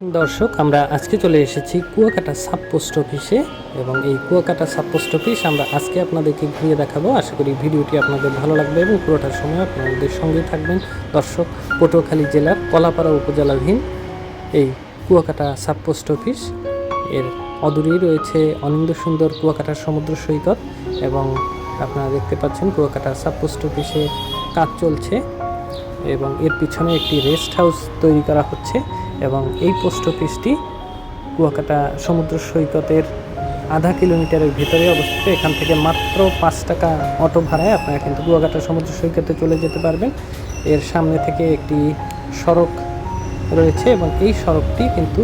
দর্শক, আমরা আজকে চলে এসেছি কুয়াকাটা সাব পোস্ট অফিসে এবং এই কুয়াকাটা সাব পোস্ট অফিস আমরা আজকে আপনাদেরকে ঘুরিয়ে দেখাবো। আশা করি ভিডিওটি আপনাদের ভালো লাগবে এবং পুরোটার সময় আপনাদের সঙ্গে থাকবেন। দর্শক, পটুয়াখালী জেলার কলাপাড়া উপজেলাধীন এই কুয়াকাটা সাব পোস্ট অফিস। এর অদূরেই রয়েছে অনিন্দ সুন্দর কুয়াকাটার সমুদ্র সৈকত এবং আপনারা দেখতে পাচ্ছেন কুয়াকাটা সাব পোস্ট অফিসে কাজ চলছে এবং এর পিছনে একটি রেস্ট হাউস তৈরি করা হচ্ছে। এবং এই পোস্ট অফিসটি কুয়াকাটা সমুদ্র সৈকতের আধা কিলোমিটারের ভিতরে অবস্থিত। এখান থেকে মাত্র পাঁচ টাকা অটো ভাড়ায় আপনারা কিন্তু কুয়াকাটা সমুদ্র সৈকতে চলে যেতে পারবেন। এর সামনে থেকে একটি সড়ক রয়েছে এবং এই সড়কটি কিন্তু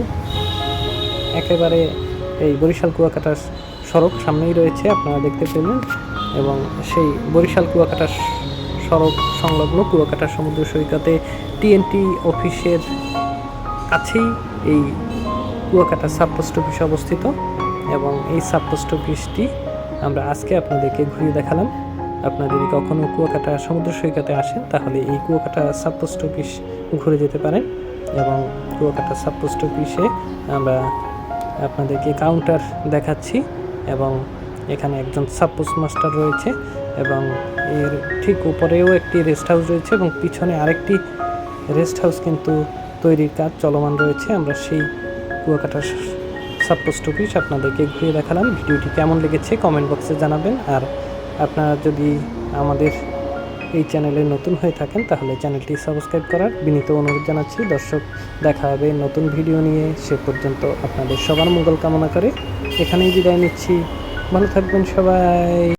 একেবারে এই বরিশাল কুয়াকাটার সড়ক সামনেই রয়েছে, আপনারা দেখতে পেলেন। এবং সেই বরিশাল কুয়াকাটার সড়ক সংলগ্ন কুয়াকাটা সমুদ্র সৈকতে টিএনটি অফিসের কাছেই এই কুয়াকাটা সাব পোস্ট অফিস অবস্থিত এবং এই সাবপোস্ট অফিসটি আমরা আজকে আপনাদেরকে ঘুরিয়ে দেখালাম। আপনারা যদি কখনো কুয়াকাটা সমুদ্র সৈকতে আসেন, তাহলে এই কুয়াকাটা সাব পোস্ট অফিস ঘুরে যেতে পারেন এবং কুয়াকাটা সাব পোস্ট অফিসে আমরা আপনাদেরকে কাউন্টার দেখাচ্ছি এবং এখানে একজন সাব পোস্ট মাস্টার রয়েছে এবং এর ঠিক উপরেও একটি রেস্ট হাউস রয়েছে এবং পিছনে আরেকটি রেস্ট হাউস কিন্তু তৈরির কাজ চলমান রয়েছে। আমরা সেই কুয়াকাটার সাব পোস্ট অফিস আপনাদেরকে ঘুরে দেখালাম। ভিডিওটি কেমন লেগেছে কমেন্ট বক্সে জানাবেন। আর আপনারা যদি আমাদের এই চ্যানেলে নতুন হয়ে থাকেন, তাহলে চ্যানেলটি সাবস্ক্রাইব করার বিনীত অনুরোধ জানাচ্ছি। দর্শক, দেখা হবে নতুন ভিডিও নিয়ে। সে পর্যন্ত আপনাদের সবার মঙ্গল কামনা করে এখানেই বিদায় নিচ্ছি। ভালো থাকবেন সবাই।